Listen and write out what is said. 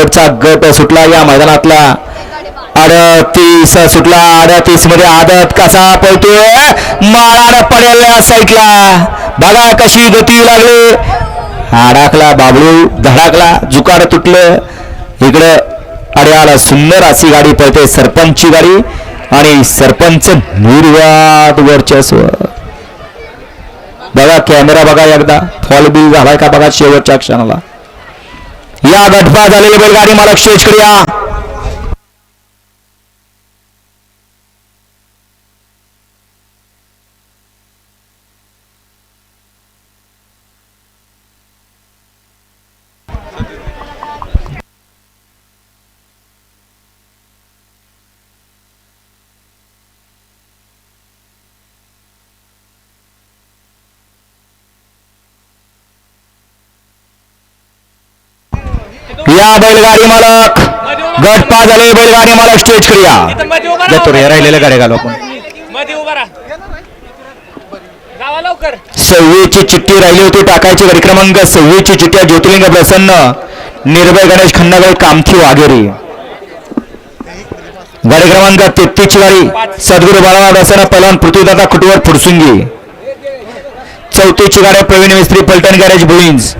शेवटचा गट सुटला या मैदानातला. अडतीस सुटला अडतीसमध्ये आदत कसा पळतोय? माळाड पडेल या साईडला. बघा कशी गती लागली. अडाकला बाबळू धडाकला जुकाड तुटलं. इकडे अड्याला सुंदर अशी गाडी पळते सरपंचची गाडी आणि सरपंच निर्वाद वर्चस्व बघा कॅमेरा बघा एकदा. फॉल बिल झालाय का बघा शेवटच्या क्षणाला. या गटपा झालेली बैलगाडी मालक स्टेजकडे या बैलगाडी मालक. गटपा झाले बैलगाडी मालक स्टेजकडे या इथं मध्ये उभा जातो रे राहिलेल्या गाड्या घालू आपण सव्वीसची चिठ्ठी राहिली होती टाकायची गाडी क्रमांक सव्वीसची चिठ्ठी ज्योतिर्लिंग प्रसन्न. निर्भय गणेश खन्नागड कामठी वाघेरी. गाडी क्रमांक तेहतीसची गाडी. सद्गुरू बाळावा प्रसन्न पलवान पृथ्वीदाता खुटवर फुडसुंगी चौथीची गाडी प्रवीण मिस्त्री पलटण गॅरेज भुईंज